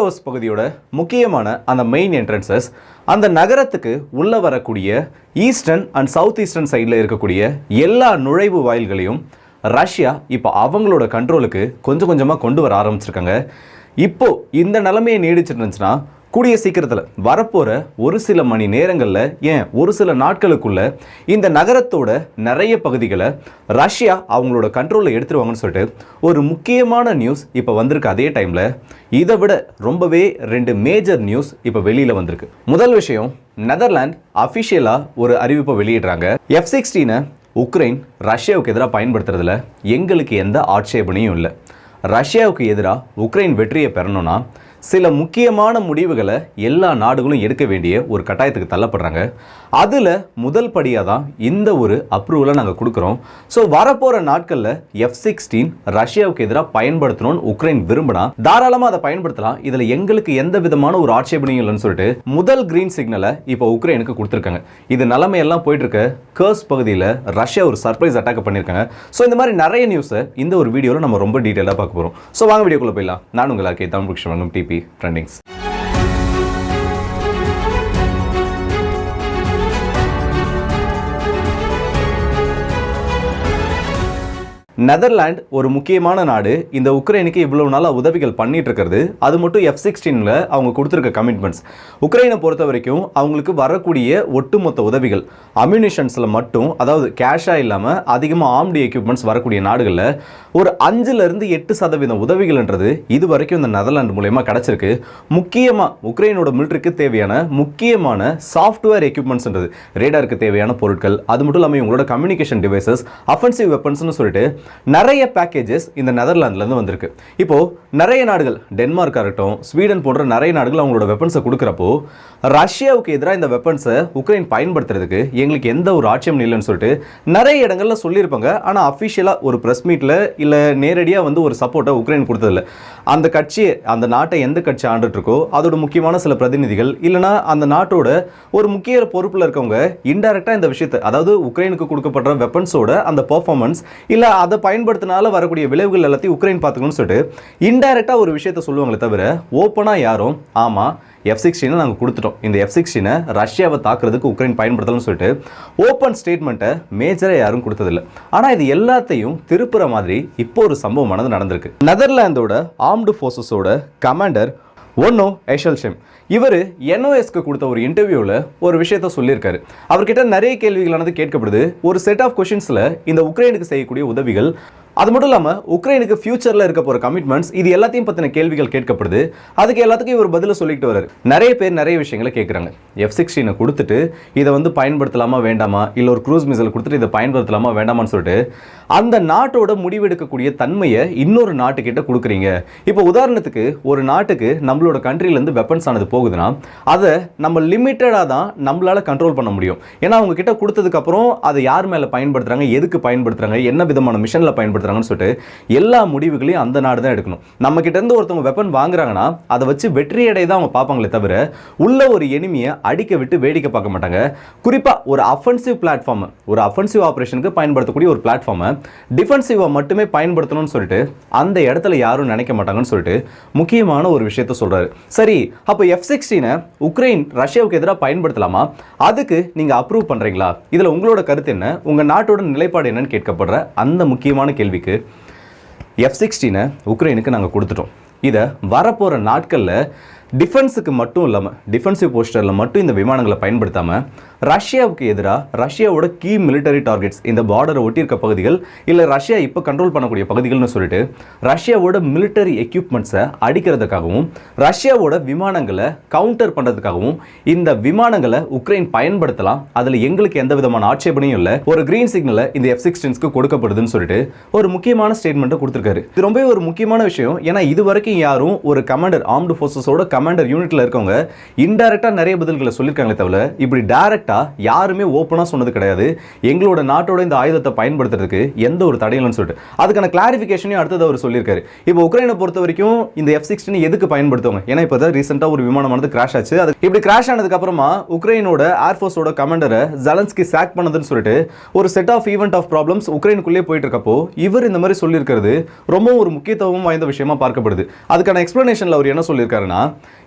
House பகுதியோட முக்கியமான அந்த main entrances அந்த நகரத்துக்கு உள்ள வரக்கூடிய ஈஸ்டர்ன் அண்ட் சவுத் ஈஸ்டர்ன் சைடில் இருக்கக்கூடிய எல்லா நுழைவு வாயில்களையும் ரஷ்யா இப்போ அவங்களோட கண்ட்ரோலுக்கு கொஞ்சம் கொஞ்சமாக கொண்டு வர ஆரம்பிச்சிருக்காங்க. இப்போ இந்த நிலைமையை நீடிச்சிட்டு இருந்துச்சுன்னா கூடிய சீக்கிரத்தில் வரப்போகிற ஒரு சில மணி நேரங்களில் ஏன் ஒரு சில நாட்களுக்குள்ள இந்த நகரத்தோட நிறைய பகுதிகளை ரஷ்யா அவங்களோட கண்ட்ரோலில் எடுத்துருவாங்கன்னு சொல்லிட்டு ஒரு முக்கியமான நியூஸ் இப்போ வந்திருக்கு அதே டைமில் இதை விட ரொம்பவே ரெண்டு மேஜர் நியூஸ் இப்போ வெளியில் வந்திருக்கு. முதல் விஷயம் நெதர்லாந்து அஃபிஷியலாக ஒரு அறிவிப்பை வெளியிடுறாங்க. எஃப் சிக்ஸ்டீனை உக்ரைன் ரஷ்யாவுக்கு எதிராக பயன்படுத்துறதுல எங்களுக்கு எந்த ஆட்சேபனையும் இல்லை. ரஷ்யாவுக்கு எதிராக உக்ரைன் வெற்றியை பெறணும்னா சில முக்கியமான முடிவுகளை எல்லா நாடுகளும் எடுக்க வேண்டிய ஒரு கட்டாயத்துக்கு தள்ளப்படுறாங்க. அதில் முதல் படியாக தான் இந்த ஒரு அப்ரூவலை நாங்கள் கொடுக்குறோம். ஸோ வரப்போகிற நாட்களில் எஃப் சிக்ஸ்டீன் ரஷ்யாவுக்கு எதிராக பயன்படுத்தணும்னு உக்ரைன் விரும்பினா தாராளமாக அதை பயன்படுத்தலாம். இதில் எங்களுக்கு எந்த விதமான ஒரு ஆட்சேபனையும் இல்லைன்னு சொல்லிட்டு முதல் கிரீன் சிக்னலை இப்போ உக்ரைனுக்கு கொடுத்துருக்காங்க. இது நிலைமையெல்லாம் போயிட்டு இருக்க கர்ஸ் பகுதியில் ரஷ்யா ஒரு சர்ப்ரைஸ் அட்டாக் பண்ணியிருக்காங்க. ஸோ இந்த மாதிரி நிறைய நியூஸை இந்த ஒரு வீடியோவில் நம்ம ரொம்ப டீட்டெயிலாக பார்க்க போகிறோம் ஸோ வாங்க வீடியோக்குள்ளே போயிடலாம். நான் உங்களுக்கு கே தமிழ் புக்ஷன் டிபி ட்ரெண்டிங்ஸ் நெதர்லாண்ட் ஒரு முக்கியமான நாடு. இந்த உக்ரைனுக்கு இவ்வளவு நாளாக உதவிகள் பண்ணிட்டு இருக்கிறது அது மட்டும் எஃப் சிக்ஸ்டீனில் அவங்க கொடுத்துருக்க கமிட்மெண்ட்ஸ் உக்ரைனை பொறுத்த வரைக்கும் அவங்களுக்கு வரக்கூடிய ஒட்டுமொத்த உதவிகள் அம்யூனிஷன்ஸில் மட்டும் அதாவது கேஷாக இல்லாமல் அதிகமாக ஆம்டி எக்யூப்மெண்ட்ஸ் வரக்கூடிய நாடுகளில் ஒரு அஞ்சுலேருந்து எட்டு சதவீதம் உதவிகள்ன்றது இது வரைக்கும் இந்த நெதர்லாந்து மூலயமா கிடச்சிருக்கு. முக்கியமாக உக்ரைனோட மிலிட்டரிக்கு தேவையான முக்கியமான சாஃப்ட்வேர் எக்யூப்மெண்ட்ஸ்ன்றது ரேடாருக்கு தேவையான பொருட்கள் அது மட்டும் இல்லாமல் இவங்களோட கம்யூனிகேஷன் டிவைசஸ் அஃபென்சிவ் வெப்பன்ஸ்னு சொல்லிட்டு நிறைய பேக்கேஜஸ் இந்த நெதர்லாந்துலேருந்து வந்திருக்கு. இப்போது நிறைய நாடுகள் டென்மார்க்காக இருக்கட்டும் ஸ்வீடன் போன்ற நிறைய நாடுகள் அவங்களோட வெப்பன்ஸை கொடுக்குறப்போ ரஷ்யாவுக்கு எதிராக இந்த வெப்பன்ஸை உக்ரைன் பயன்படுத்துறதுக்கு எங்களுக்கு எந்த ஒரு ஆட்சியம் இல்லைன்னு சொல்லிட்டு நிறைய இடங்கள்ல சொல்லியிருப்பாங்க. ஆனால் அஃபிஷியலாக ஒரு ப்ரெஸ் மீட்டில் இல்லை நேரடியாக வந்து ஒரு சப்போர்ட்டை உக்ரைன் கொடுத்ததில்ல. அந்த கட்சி அந்த நாட்டை எந்த கட்சி ஆண்டுட்டு இருக்கோ அதோட முக்கியமான சில பிரதிநிதிகள் இல்லைனா அந்த நாட்டோட ஒரு முக்கிய பொறுப்பில் இருக்கவங்க இன்டெரக்டாக இந்த விஷயத்தை அதாவது உக்ரைனுக்கு கொடுக்கப்படுற வெப்பன்ஸோட அந்த பெர்ஃபார்மன்ஸ் இல்லை அதை பயன்படுத்தினால வரக்கூடிய விளைவுகள் எல்லாத்தையும் உக்ரைன் பார்த்துக்கணும்னு சொல்லிட்டு இன்டெரக்டாக ஒரு விஷயத்த சொல்லுவாங்களே தவிர ஓப்பனாக யாரும் ஆமாம் எஃப் சிக்ஸ்டீனை நாங்கள் கொடுத்துட்டோம். இந்த எஃப் சிக்ஸ்டீனை ரஷ்யாவை தாக்குறதுக்கு உக்ரைன் பயன்படுத்தலாம்னு சொல்லிட்டு ஓப்பன் ஸ்டேட்மெண்ட்டை மேஜராக யாரும் கொடுத்ததில்ல. ஆனால் இது எல்லாத்தையும் திருப்புற மாதிரி இப்போ ஒரு சம்பவமானது நடந்திருக்கு. நெதர்லாந்தோட ஆர்ம்டு ஃபோர்ஸஸோட கமாண்டர் ஒன்னோ எஷல்ஷெம் இவர் என்ஓஎஸ்க்கு கொடுத்த ஒரு இன்டர்வியூவில் ஒரு விஷயத்த சொல்லியிருக்காரு. அவர்கிட்ட நிறைய கேள்விகளானது கேட்கப்படுது. ஒரு செட் ஆஃப் கொஷின்ஸில் இந்த உக்ரைனுக்கு செய்யக்கூடிய உதவிகள் அது மட்டும் இல்லாமல் உக்ரைனுக்கு ஃபியூச்சரில் இருக்க போகிற கமிட்மெண்ட்ஸ் இது எல்லாத்தையும் பற்றின கேள்விகள் கேட்கப்படுது. அதுக்கு எல்லாத்துக்கும் இவர் பதில சொல்லிட்டு வராரு நிறைய பேர் நிறைய விஷயங்களை கேட்குறாங்க எஃப் சிக்ஸ்டீனை கொடுத்துட்டு இதை வந்து பயன்படுத்தலாமா வேண்டாமா? இல்லை ஒரு க்ரூஸ் மிசைல் கொடுத்துட்டு இதை பயன்படுத்தலாமா வேண்டாமான்னு சொல்லிட்டு அந்த நாட்டோட முடிவெடுக்கக்கூடிய தன்மையை இன்னொரு நாட்டுக்கிட்ட கொடுக்குறீங்க. இப்போ உதாரணத்துக்கு ஒரு நாட்டுக்கு நம்மளோட கண்ட்ரிலேருந்து வெப்பன்ஸ் ஆனது போகுதுன்னா அதை நம்ம லிமிட்டடாக தான் நம்மளால் கண்ட்ரோல் பண்ண முடியும். ஏன்னா அவங்க கிட்ட கொடுத்ததுக்கப்புறம் அதை யார் மேலே பயன்படுத்துகிறாங்க எதுக்கு பயன்படுத்துகிறாங்க என்ன விதமான மிஷனில் பயன்படுத்துகிறாங்கன்னு சொல்லிட்டு எல்லா முடிவுகளையும் அந்த நாடு தான் எடுக்கணும். நம்ம கிட்டேருந்து ஒருத்தவங்க வெப்பன் வாங்குறாங்கன்னா அதை வச்சு வெற்றியடை தான் அவங்க பார்ப்பாங்களே தவிர உள்ள ஒரு எனிமியை அடிக்க விட்டு வேடிக்கை பார்க்க மாட்டாங்க. குறிப்பாக ஒரு அஃபென்சிவ் பிளாட்ஃபார்ம் ஒரு அஃபென்சிவ் ஆப்ரேஷனுக்கு பயன்படுத்தக்கூடிய ஒரு பிளாட்ஃபார்மை டிஃபென்சிவாக மட்டுமே பயன்படுத்தணும்னு சொல்லிட்டு அந்த இடத்துல யாரும் நினைக்க மாட்டாங்கன்னு சொல்லிட்டு முக்கியமான ஒரு விஷயத்த சொல்கிறாரு சரி அப்போ எஃப் சிக்ஸ்டீனை உக்ரைன் ரஷ்யாவுக்கு எதிராக பயன்படுத்தலாமா? அதுக்கு நீங்கள் அப்ரூவ் பண்ணுறீங்களா இதில் உங்களோட கருத்து என்ன? உங்கள் நாட்டோட நிலைப்பாடு என்னன்னு கேட்கப்படுற அந்த முக்கியமான கேள்விக்கு எஃப் சிக்ஸ்டீனை உக்ரைனுக்கு நாங்கள் கொடுத்துட்டோம். இதை வரப்போகிற நாட்களில் டிஃபென்ஸுக்கு மட்டும் இல்லாமல் டிஃபென்சிவ் போஸ்டரில் மட்டும் இந்த விமானங்களை பயன்படுத்தாமல் ரஷ்யாவுக்கு எதிராக ரஷ்யாவோட கீ மிலிட்டரி டார்கெட்ஸ் இந்த பார்டரை ஒட்டியிருக்க பகுதிகள் இல்லை ரஷ்யா இப்போ கண்ட்ரோல் பண்ணக்கூடிய பகுதிகள்னு சொல்லிட்டு ரஷ்யாவோட மிலிட்டரி எக்யூப்மெண்ட்ஸை அடிக்கிறதுக்காகவும் ரஷ்யாவோட விமானங்களை கவுண்டர் பண்ணுறதுக்காகவும் இந்த விமானங்களை உக்ரைன் பயன்படுத்தலாம். அதில் எங்களுக்கு எந்த விதமான ஆட்சேபனையும் இல்லை. ஒரு கிரீன் சிக்னலை இந்த எஃப் சிக்ஸ்டீன்ஸ்க்கு கொடுக்கப்படுதுன்னு சொல்லிட்டு ஒரு முக்கியமான ஸ்டேட்மெண்ட்டை கொடுத்துருக்காரு. இது ரொம்பவே ஒரு முக்கியமான விஷயம். ஏன்னா இது வரைக்கும் யாரும் ஒரு கமாண்டர் ஆர்ம்டு ஃபோர்ஸஸோட கமாண்டர் யூனிட்டில் இருக்கவங்க இன்டெரக்டா நிறைய பதில்களை சொல்லியிருக்காங்களே தவிர இப்படி டேரக்ட் யாருமே ஓப்பனா சொன்னது கிடையாது. எங்களோட நாட்டோட இந்த ஆயுதத்தை பயன்படுத்துறதுக்கு எந்த ஒரு தடையிலும்னு சொல்லிட்டு. அதுக்கான கிளாரிஃபிகேஷனையும் அடுத்தது அவர் சொல்லியிருக்காரு. இப்போ உக்ரைனை பொறுத்த வரைக்கும் இந்த எஃப் சிக்ஸ்டின் எதுக்கு பயன்படுத்துவாங்க? ஏன்னா இப்போ தான் ரீசெண்டாக ஒரு விமானமானது கிராஷ் ஆச்சு. அது இப்படி கிராஷ் ஆனதுக்கு அப்புறமா உக்ரைனோட ஏர்ஃபோர்ஸோட கமாண்டரை ஜலன்ஸ்கி சாக் பண்ணதுன்னு சொல்லிட்டு ஒரு set of event of problems உக்ரைனுக்குள்ளே போயிட்டு இருக்கப்போ இவர் இந்த மாதிரி சொல்லியிருக்கிறது ரொம்ப ஒரு முக்கியத்துவம் வாய்ந்த விஷயமா பார்க்கப்படுது. அதுக்கான எக்ஸ்பிளனேஷனில் அவர் என்ன சொல்லியிருக்காருன்னா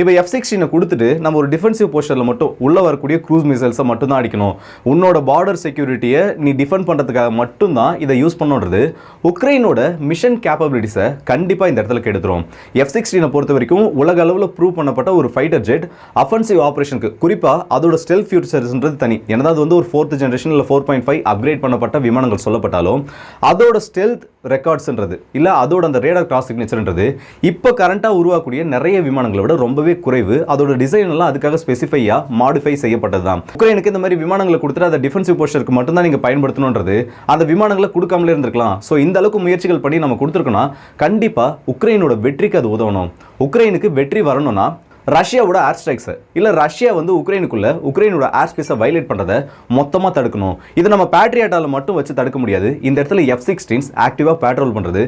இப்போ எஃப் சிக்ஸ்டீனை கொடுத்துட்டு நம்ம ஒரு டிஃபென்சிவ் போஸ்டரில் மட்டும் உள்ள வரக்கூடிய க்ரூஸ் மிசைல்ஸை மட்டும் தான் அடிக்கணும். உன்னோட பார்டர் செக்யூரிட்டியை நீ டிஃபெண்ட் பண்ணுறதுக்காக மட்டும்தான் இதை யூஸ் பண்ணுன்றது. உக்ரைனோட மிஷன் கேப்பபிலிட்டிஸை கண்டிப்பாக இந்த இடத்துல கெடுத்துரும். எஃப் சிக்ஸ்டீனை பொறுத்த வரைக்கும் உலக அளவில் ப்ரூவ் பண்ணப்பட்ட ஒரு ஃபைட்டர் ஜெட் அஃபென்சிவ் ஆப்ரேஷனுக்கு குறிப்பாக அதோட ஸ்டெல் ஃபியூச்சர்ஸ்ன்றது தனி. ஏன்னா அது வந்து ஒரு ஃபோர்த் ஜென்ரேஷன் இல்லை ஃபோர் பாயிண்ட் ஃபைவ் அப்கிரேட் பண்ணப்பட்ட விமானங்கள் சொல்லப்பட்டாலும் அதோட ஸ்டெல்த் ரெக்கார்ட்ஸ்ன்றது இல்லை அதோட அந்த ரேடார் கிராஸ் சிக்னேச்சர்ன்றது இப்போ கரண்ட்டாக உருவாக்கக்கூடிய நிறைய விமானங்களை விட ரொம்பவே குறைவு. அதோட டிசைன் எல்லாம் அதுக்காக ஸ்பெசிஃபையாக மாடிஃபை செய்யப்பட்டது தான் உக்ரைனுக்கு இந்த மாதிரி விமானங்களை கொடுத்துட்டு அதை டிஃபென்சிவ் போஸ்டருக்கு மட்டும்தான் நீங்கள் பயன்படுத்தணுன்றது அந்த விமானங்களை கொடுக்காமலே இருந்திருக்கலாம். ஸோ இந்த அளவுக்கு முயற்சிகள் பண்ணி நம்ம கொடுத்துருக்கோம்னா கண்டிப்பாக உக்ரைனோட வெற்றிக்கு அது உதவணும். உக்ரைனுக்கு வெற்றி வரணும்னா ரஷ்யாவோட ஏர் ஸ்ட்ரைக்ஸை இல்லை ரஷ்யா வந்து உக்ரைனுக்குள்ள உக்ரைனோட ஏர் ஸ்பேஸை வயலேட் பண்ணுறதை மொத்தமாக தடுக்கணும். இதை நம்ம பேட்ரியாட்டால் மட்டும் வச்சு தடுக்க முடியாது. இந்த இடத்துல எஃப் சிக்ஸ்டீன்ஸ் ஆக்டிவாக பேட்ரோல் பண்ணுறது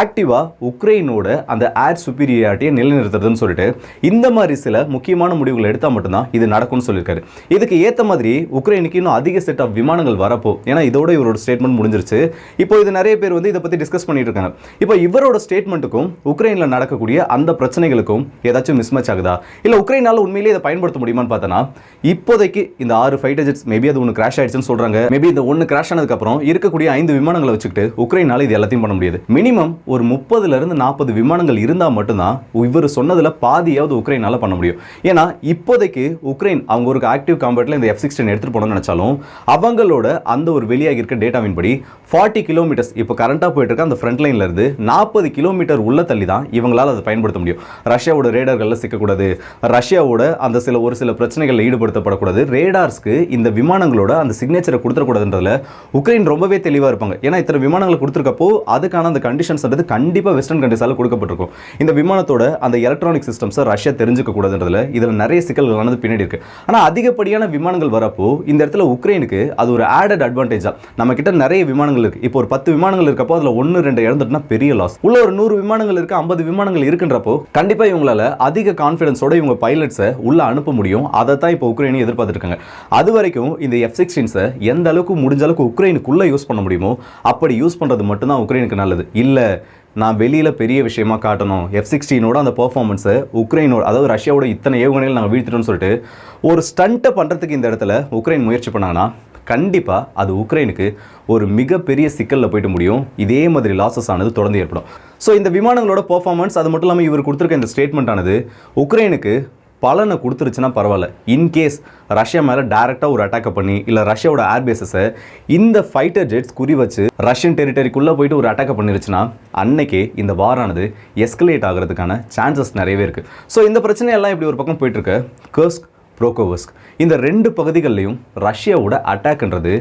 ஆக்டிவாக உக்ரைனோட அந்த ஏர் சுப்பீரியாரிட்டியை நிலைநிறுத்துறதுன்னு சொல்லிட்டு இந்த மாதிரி சில முக்கியமான முடிவுகள் எடுத்தால் மட்டும்தான் இது நடக்கும்னு சொல்லியிருக்காரு. இதுக்கு ஏற்ற மாதிரி உக்ரைனுக்கு இன்னும் அதிக செட் ஆஃப் விமானங்கள் வரப்போ ஏன்னா இதோட இவரோட ஸ்டேட்மெண்ட் முடிஞ்சிருச்சு. இப்போ இது நிறைய பேர் வந்து இதை பற்றி டிஸ்கஸ் பண்ணிட்டு இருக்காங்க. இப்போ இவரோட ஸ்டேட்மெண்ட்டுக்கும் உக்ரைனில் நடக்கக்கூடிய அந்த பிரச்சனைகளுக்கும் ஏதாச்சும் மிஸ்மேட்ச் ஆகுதா? இல்லை உக்ரைனால உண்மையிலேயே இதை பயன்படுத்த முடியுமான்னு பார்த்தோன்னா இப்போதைக்கு இந்த ஆறு ஃபைட்டர் ஜெட்ஸ் மேபி அது ஒன்று கிராஷ் ஆயிடுச்சுன்னு சொல்றாங்க. மேபி இந்த ஒன்று கிராஷ் ஆனதுக்கப்புறம் இருக்கக்கூடிய ஐந்து விமானங்களை வச்சுக்கிட்டு உக்ரைனால இது எல்லாத்தையும் பண்ண முடியாது. மினிமம் ஒரு முப்பதுல இருந்து நாற்பது விமானங்கள் இருந்தால் மட்டும்தான் இவர் சொன்னதில் பாதியாவது உக்ரைனால பண்ண முடியும். ஏன்னா இப்போதைக்கு உக்ரைன் அவங்க ஒரு ஆக்டிவ் காம்பேட்டில் இந்த எஃப் சிக்ஸ்டீன் எடுத்துகிட்டு போகணும்னு நினைச்சாலும் அவங்களோட அந்த ஒரு வெளியாகி இருக்க டேட்டாவின் படி ஃபார்ட்டி கிலோமீட்டர்ஸ் இப்போ கரண்டாக போயிட்டு இருக்க அந்த ஃப்ரண்ட் லைன்ல இருந்து நாற்பது கிலோமீட்டர் உள்ள தள்ளி தான் இவங்களால் அதை பயன்படுத்த முடியும். ரஷ்யாவோட ரேடர்களில் சிக்கக்கூடாது ரஷ்யாவோட அந்த சில ஒரு சில பிரச்சனைகளில் ஈடுபடுத்தப்படக்கூடாது. ரேடார்ஸ்க்கு இந்த விமானங்களோட அந்த சிக்னேச்சரை கொடுத்துடக்கூடாதுன்றதுல உக்ரைன் ரொம்பவே தெளிவாக இருப்பாங்க. ஏன்னா இத்தனை விமானங்களை கொடுத்துருக்கப்போ அதுக்கான அந்த கண்டிஷன்ஸ்ன்றது கண்டிப்பாக வெஸ்டர்ன் கண்ட்ரிஸால் கொடுக்கப்பட்டிருக்கும். இந்த விமானத்தோட அந்த எலக்ட்ரானிக் சிஸ்டம்ஸை ரஷ்யா தெரிஞ்சுக்க கூடாதுன்றதுல இதில் நிறைய சிக்கல்களானது பின்னாடி இருக்கு. ஆனால் அதிகப்படியான விமானங்கள் வரப்போ இந்த இடத்துல உக்ரைனுக்கு அது ஒரு ஆடட் அட்வான்டேஜாக நம்ம கிட்ட நிறைய விமானங்கள் இருக்கு. இப்போ ஒரு பத்து விமானங்கள் இருக்கப்போ அதில் ஒன்று ரெண்டு இழந்துட்டுனா பெரிய லாஸ் உள்ள ஒரு நூறு விமானங்கள் இருக்கு ஐம்பது விமானங்கள் இருக்குன்றப்போ கண்டிப்பாக இவங்களால அதிக கான்ஃபிடன்ஸோட இவங்க பைலட்ஸை உள்ளே அனுப்ப முடியும். அதை தான் இப்போ உக்ரைனும் எதிர்பார்த்துருக்காங்க அது வரைக்கும் இந்த எஃப் சிக்ஸ்டீன்ஸை எந்த அளவுக்கு முடிஞ்ச அளவுக்கு உக்ரைனுக்குள்ளே யூஸ் பண்ண முடியுமோ அப்படி யூஸ் பண்ணுறது மட்டும்தான் உக்ரைனுக்கு நல்லது. இல்லை நான் வெளியில் பெரிய விஷயமா காட்டணும். எஃப் சிக்ஸ்டீனோட அந்த பர்ஃபார்மன்ஸை உக்ரைனோட அதாவது ரஷ்யாவோட இத்தனை ஏவுகணைகள் நாங்கள் வீழ்த்திட்டோம்னு சொல்லிட்டு ஒரு ஸ்டண்ட்டை பண்ணுறதுக்கு இந்த இடத்துல உக்ரைன் முயற்சி பண்ணாங்கன்னா கண்டிப்பாக அது உக்ரைனுக்கு ஒரு மிகப்பெரிய சிக்கலில் போயிட்டு முடியும். இதே மாதிரி லாசஸ் ஆனது தொடர்ந்து ஏற்படும். ஸோ இந்த விமானங்களோட பர்ஃபார்மன்ஸ் அது மட்டும் இல்லாமல் இவர் கொடுத்துருக்க இந்த ஸ்டேட்மெண்ட் ஆனது உக்ரைனுக்கு பலனை கொடுத்துருச்சுன்னா பரவாயில்ல. இன்கேஸ் ரஷ்யா மேலே டேரெக்டாக ஒரு அட்டாக்கை பண்ணி இல்லை ரஷ்யாவோட ஏர்பேசஸை இந்த ஃபைட்டர் ஜெட்ஸ் குறி வச்சு ரஷ்யன் டெரிட்டரிக்குள்ளே போயிட்டு ஒரு அட்டாக்கை பண்ணிருச்சுன்னா அன்னைக்கே இந்த வாரானது எஸ்கலேட் ஆகிறதுக்கான சான்சஸ் நிறையவே இருக்குது ஸோ இந்த பிரச்சனையெல்லாம் இப்படி ஒரு பக்கம் போயிட்டுருக்கு கர்ஸ்க் புரோகோவஸ்க். இந்த ரெண்டு பகுதிகள்லையும் ரஷ்யாவோட அட்டாக்ன்றது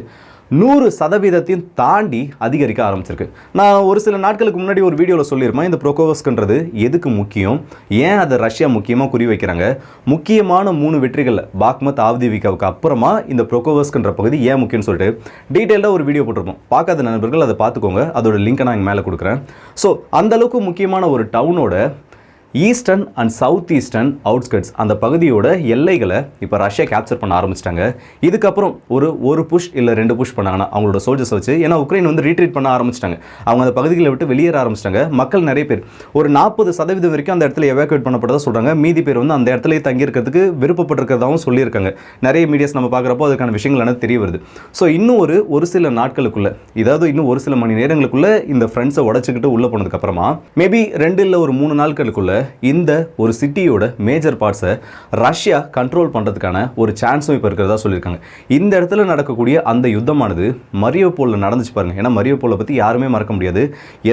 நூறு சதவீதத்தையும் தாண்டி அதிகரிக்க ஆரம்பிச்சிருக்கு. நான் ஒரு சில நாட்களுக்கு முன்னாடி ஒரு வீடியோவில் சொல்லியிருப்பேன் இந்த புரோகோவஸ்கன்றது எதுக்கு முக்கியம்? ஏன் அதை ரஷ்யா முக்கியமாக குறி வைக்கிறாங்க முக்கியமான மூணு வெற்றிகள் பாக்மத் ஆவ்திவிகாவுக்கு அப்புறமா இந்த புரோகோவஸ்கன்ற பகுதி ஏன் முக்கியம்னு சொல்லிட்டு டீட்டெயிலாக ஒரு வீடியோ போட்டிருப்போம். பார்க்காத நண்பர்கள் அதை பார்த்துக்கோங்க. அதோட லிங்க்கை நான் இங்கே மேலே கொடுக்குறேன். ஸோ அந்தளவுக்கு முக்கியமான ஒரு டவுனோட eastern and south eastern outskirts அந்த பகுதியோட எல்லைகளை இப்போ ரஷ்யா கேப்சர் பண்ண ஆரம்பிச்சிட்டாங்க. இதுக்கப்புறம் ஒரு ஒரு புஷ் இல்லை ரெண்டு புஷ் பண்ணாங்கன்னா அவங்களோட சோல்ஜர்ஸ் வச்சு ஏன்னா உக்ரைன் வந்து ரீட்ரீட் பண்ண ஆரம்பிச்சிட்டாங்க. அவங்க அந்த பகுதிகளை விட்டு வெளியேற ஆரம்பிச்சிட்டாங்க. மக்கள் நிறைய பேர் ஒரு நாற்பது சதவீதம் வரைக்கும் அந்த இடத்துல எவாக்குவேட் பண்ணப்பட்டதாக சொல்கிறாங்க மீதி பேர் வந்து அந்த இடத்துல தங்கியிருக்கிறதுக்கு விருப்பப்பட்டிருக்கிறதாகவும் சொல்லியிருக்காங்க. நிறைய மீடியாஸ் நம்ம பார்க்குறப்போ அதுக்கான விஷயங்கள் எனக்கு தெரிய வருது. ஸோ இன்னும் ஒரு ஒரு சில நாட்களுக்குள்ளே இதாவது இன்னும் ஒரு சில மணி நேரங்களுக்குள்ள இந்த ஃப்ரெண்ட்ஸை உடச்சிக்கிட்டு உள்ளே போனதுக்கப்புறமா மேபி ரெண்டு இல்லை ஒரு மூணு நாட்களுக்குள்ளே இந்த ஒரு சிட்டியோட மேஜர் பார்ட்ஸை ரஷ்யா கண்ட்ரோல் பண்ணுறதுக்கான ஒரு சான்ஸும் இப்போ இருக்கிறதா சொல்லியிருக்காங்க. இந்த இடத்துல நடக்கக்கூடிய அந்த யுத்தமானது மரியோபோலில் நடந்துச்சு பாருங்க. ஏன்னா மரியோபோலை பற்றி யாருமே மறக்க முடியாது.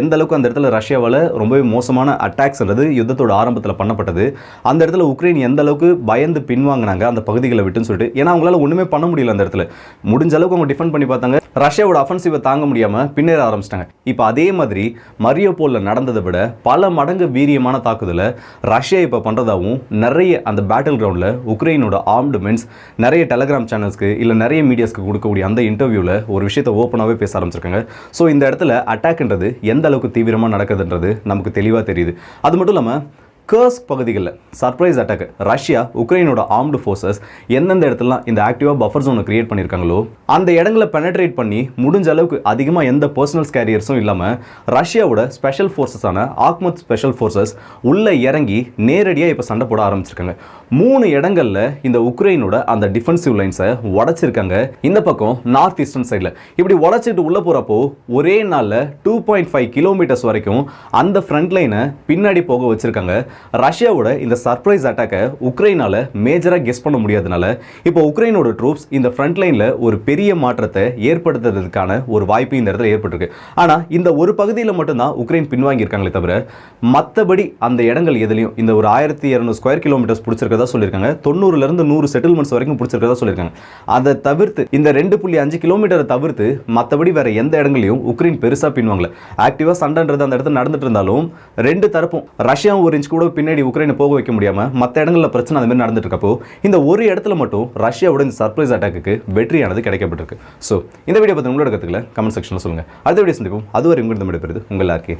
எந்த அளவுக்கு அந்த இடத்துல ரஷ்யாவால் ரொம்பவே மோசமான அட்டாக்ஸ்ன்றது யுத்தத்தோட ஆரம்பத்தில் பண்ணப்பட்டது அந்த இடத்துல உக்ரைன் எந்த அளவுக்கு பயந்து பின்வாங்கினாங்க அந்த பகுதிகளை விட்டுன்னு சொல்லிட்டு ஏன்னா அவங்களால ஒன்றுமே பண்ண முடியல அந்த இடத்துல. முடிஞ்ச அளவுக்கு அவங்க டிஃபெண்ட் பண்ணி பார்த்தாங்க. ரஷ்யாவோட அஃபென்சிவை தாங்க முடியாமல் பின்னேற ஆரம்பிச்சிட்டாங்க. இப்போ அதே மாதிரி மரியோபோலில் நடந்ததை விட பல மடங்கு வீரியமான தாக்குதல் தாக்குறதுல ரஷ்யா இப்போ பண்ணுறதாகவும் நிறைய அந்த பேட்டில் கிரவுண்டில் உக்ரைனோட ஆர்ம்டு மென்ஸ் நிறைய டெலகிராம் சேனல்ஸ்க்கு இல்லை நிறைய மீடியாஸ்க்கு கொடுக்கக்கூடிய அந்த இன்டர்வியூவில் ஒரு விஷயத்தை ஓப்பனாகவே பேச ஆரம்பிச்சிருக்காங்க. ஸோ இந்த இடத்துல அட்டாக்ன்றது எந்த அளவுக்கு தீவிரமாக நடக்குதுன்றது நமக்கு தெளிவாக தெரியுது. அது மட்டும் இல்லாமல் கர்ஸ் பகுதிகளில் சர்ப்ரைஸ் அட்டாக் ரஷ்யா உக்ரைனோட ஆர்ம்டு ஃபோர்ஸஸ் எந்தெந்த இடத்துலலாம் இந்த ஆக்டிவாக பஃபர் ஜோனை கிரியேட் பண்ணியிருக்காங்களோ அந்த இடங்களை பெனட்ரேட் பண்ணி முடிஞ்ச அளவுக்கு அதிகமாக எந்த பர்சனல்ஸ் கேரியர்ஸும் இல்லாமல் ரஷ்யாவோட ஸ்பெஷல் ஃபோர்ஸஸான ஆக்மத் ஸ்பெஷல் ஃபோர்ஸஸ் உள்ளே இறங்கி நேரடியாக இப்போ சண்டை போட ஆரம்பிச்சிருக்காங்க. மூணு இடங்களில் இந்த உக்ரைனோட அந்த டிஃபென்சிவ் லைன்ஸை உடச்சிருக்காங்க. இந்த பக்கம் நார்த் ஈஸ்டர்ன் சைடில் இப்படி உடச்சிட்டு உள்ளே போகிறப்போ ஒரே நாளில் டூ பாயிண்ட் ஃபைவ் கிலோமீட்டர்ஸ் வரைக்கும் அந்த ஃப்ரண்ட் லைனை பின்னாடி போக வச்சிருக்காங்க. ரஷ்யாவோட இந்த சர்ப்ரைஸ் அட்டாக்கை உக்ரைனால மேஜராக கெஸ் பண்ண முடியாதனால இப்போ உக்ரைனோட ட்ரூப்ஸ் இந்த ஃப்ரண்ட் லைனில் ஒரு பெரிய மாற்றத்தை ஏற்படுத்துறதுக்கான ஒரு வாய்ப்பு இந்த இடத்துல ஏற்பட்டிருக்கு. ஆனால் இந்த ஒரு பகுதியில் மட்டும்தான் உக்ரைன் பின்வாங்கியிருக்காங்களே தவிர மற்றபடி அந்த இடங்கள் எதுலையும் இந்த ஒரு ஆயிரத்தி இரநூறு ஸ்கொயர் கிலோமீட்டர்ஸ் பிடிச்சிருக்கதா சொல்லியிருக்காங்க. தொண்ணூறுலேருந்து நூறு செட்டில்மெண்ட்ஸ் வரைக்கும் பிடிச்சிருக்கதா சொல்லியிருக்காங்க. அதை தவிர்த்து இந்த ரெண்டு புள்ளி அஞ்சு கிலோமீட்டரை தவிர்த்து மற்றபடி வேற எந்த இடங்களையும் உக்ரைன் பெருசாக பின்வாங்கல. ஆக்டிவாக சண்டைன்றது அந்த இடத்துல நடந்துட்டு இருந்தாலும் ரெண்டு தரப்பும் ரஷ்யாவும் ஒரு இன்ச் கூட பின்னாடி உக்ரைனை போக வைக்க முடியாமல் மற்ற இடங்களில் பிரச்சனை அந்த மாதிரி நடந்துட்டு இருக்கப்போ இந்த ஒரு இடத்துல மட்டும் ரஷ்யாவோட இந்த சர்ப்ரைஸ் அட்டாக்கு வெற்றியானது கிடைக்கப்பட்டிருக்கு. ஸோ இந்த வீடியோ பற்றி உங்களோட கற்றுக்கல கமெண்ட் செக்ஷனில் சொல்லுங்கள் அடுத்த வீடியோ சந்திப்போம். அதுவரை உங்களிடம் விடைபெறுது உங்கள் எல்லாருக்கே